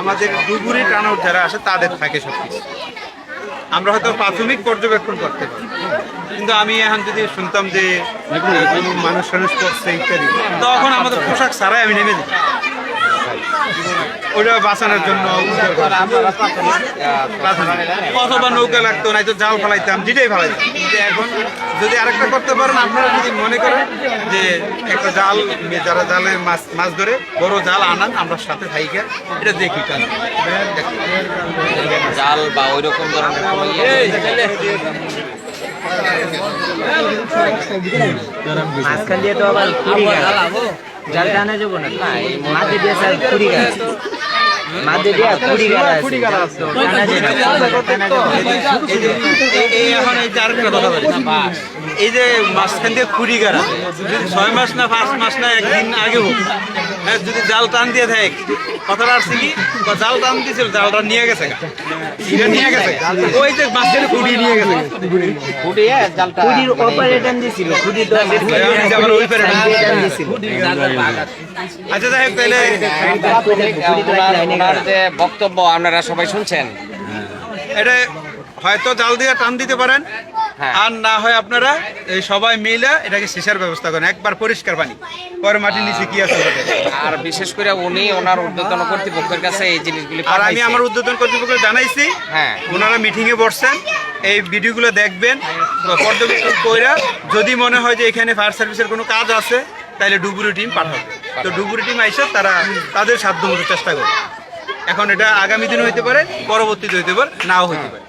আমাদের ডুবুরি টানোর যারা আসে তাদের থাকে সব কিছু আমরা হয়তো প্রাথমিক পর্যবেক্ষণ করতে পারি। কিন্তু আমি এখন যদি শুনতাম যে মানুষ টানুষ করছে ইত্যাদি তখন আমাদের পোশাক ছাড়াই আমি নেমে দিই ওটা বাঁচানোর জন্য। অথবা নৌকা লাগতো নাই তো জাল ফেলাইতাম যেটাই ফেলাইতাম। এখন যদি আরেকটা করতে পারেন আপনারা যদি মনে করেন যে একটা জাল যারা জালে মাছ মাছ ধরে বড় জাল আনান আমরা সাথে থাইকে এটা দেখি টান জাল বা ওই রকম ধরনের কোনো ইয়ে দিয়ে তো আবার জাল টানা যাব না। মাঝে দিয়ে স্যার কুড়ি গাছ। কুড়ি। এই যে এই- এই এখন এই যে কথা বলি। এই যে মাঝখান দিয়ে কুড়ি গাড়া যদি ছয় মাস না পাঁচ মাস না একদিন আগে হোক হ্যাঁ, যদি জাল টান দিয়ে থাকে কথাটা আসছে কি? বা জাল টান দিয়েছিল জালটা নিয়ে গেছে নিয়ে গেছে ওই যে মাঝখানে কুড়ি নিয়ে গেছে ফুটিয়ে জালটা। কুড়ির ওপারে টান দিছিল কুড়ি তো ওই যে আবার ওই পারে টান দিয়েছে। আচ্ছা যাই হোক তাহলে ওনার ওনার যে বক্তব্য আপনারা সবাই শুনছেন। এটা হয়তো জাল দিয়ে টান দিতে পারেন। হ্যাঁ। আর না হয় আপনারা এই সবাই মিলে এটাকে সিসার ব্যবস্থা করেন। একবার পরিষ্কার পানি। পরে মাটির নিচে কি আছে আর বিশেষ করে উনি ওনার ঊর্ধ্বতন কর্তৃপক্ষের কাছে এই জিনিসগুলি আর আমি আমার উদ্বোধন কর্তৃপক্ষ জানাইছি। হ্যাঁ। ওনারা মিটিং এ বসছেন। এই ভিডিওগুলো দেখবেন। পর্যবেক্ষণ কইরা যদি মনে হয় যে এখানে ফায়ার সার্ভিসের কোনো কাজ আছে তাহলে ডুবুরি টিম পাঠাবে। তো ডুবুরি টিম আইসে তারা তাদের সাধ্য মতো চেষ্টা করবে। এখন এটা আগামী দিনে হইতে পারে পরবর্তীতে হইতে পারে নাও হইতে পারে।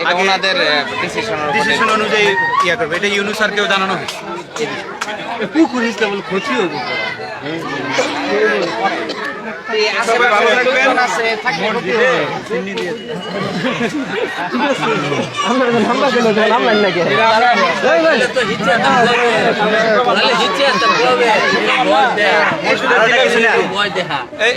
এটা ওনাদের ডিসিশন অনুযায়ী। ইয়া করবে। এটা ইউনু স্যারকেও জানানো হয়েছে। সবাই ভালো থাকবেন। এই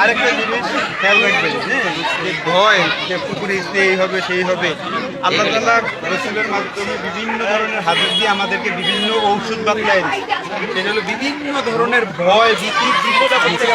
আরেকটা জিনিস খেয়াল রাখবেন হ্যাঁ যে ভয় যে পুকুরে এই হবে সেই হবে। আল্লাহ রসুলের মাধ্যমে বিভিন্ন ধরনের হাদিস দিয়ে আমাদেরকে বিভিন্ন ঔষধ দিচ্ছে সেটা হলো বিভিন্ন ধরনের ভয় বিপদ বিপদ আপদ থেকে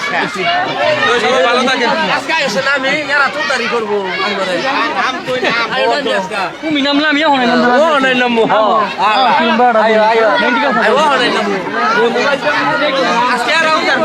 ভালো থাকেন তুমি নামলাম ও হনে নামবো আজকে আর আউন যাব